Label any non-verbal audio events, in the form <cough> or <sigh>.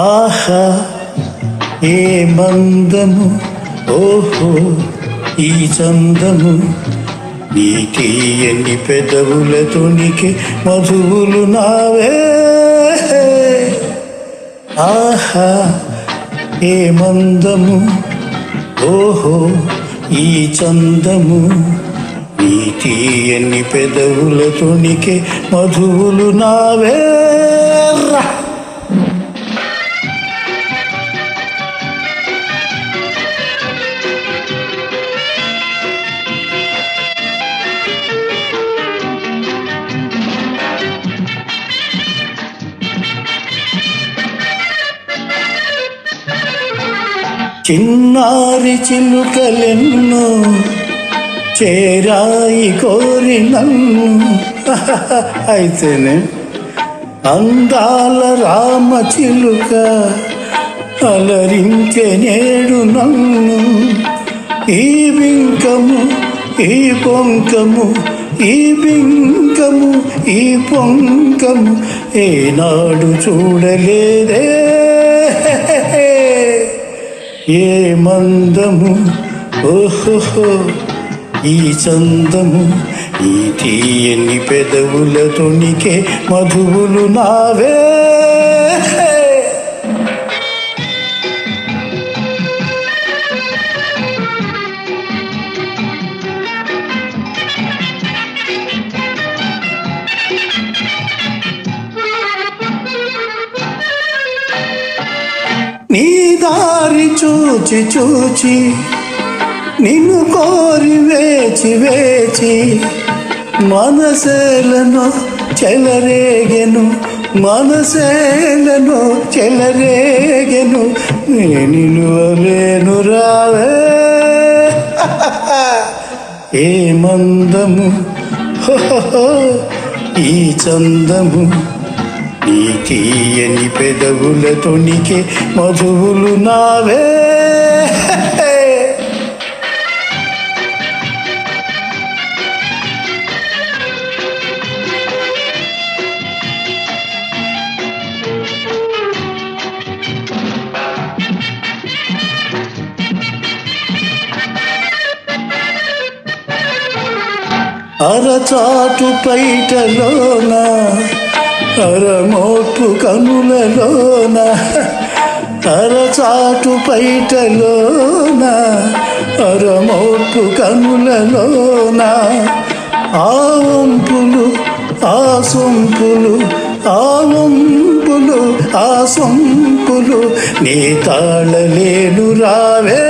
ఆహా ఏ మందము ఓహో ఈ చందము నీ తీయని పెదవులతో నీకే మధువులు నావే. ఆహా ఏ మందము ఓహో ఈ చందము నీ తీయని పెదవుల తుణికే మధువులు నావే. చిన్నారి చిలుకలెన్నో చేరాయి కోరి నన్ను. <laughs> అయితేనే అందాల రామ చిలుక అలరించే నేడు నన్ను. ఈ బింకము ఈ పొంకము ఈ బింకము ఈ పొంకము ఏనాడు చూడలేదే. ఏ మందము ఓహో ఈ చందము ఈ తీయని పెదవుల తొణికే మధువులు నావే. నీ దారి చూచి చూచి నిన్ను కోరి వేచి వేచి మనసేలను చెలరేగెను మనసేలను చెలరేగెను నేను నిలువలేను రావే. ఏ మందము హోహో, ఈ చందము నీ తీయని పెదవుల తొణికే మధువులు నావే. అరచాటు పైటలోన అరమోపు కనులలోన అరచాటు పైటలోన అరమోపు కనులలోన ఆ వంపులు ఆ సొంపులు ఆ వంపులు ఆ సొంపులు నీ తాళలేను రావే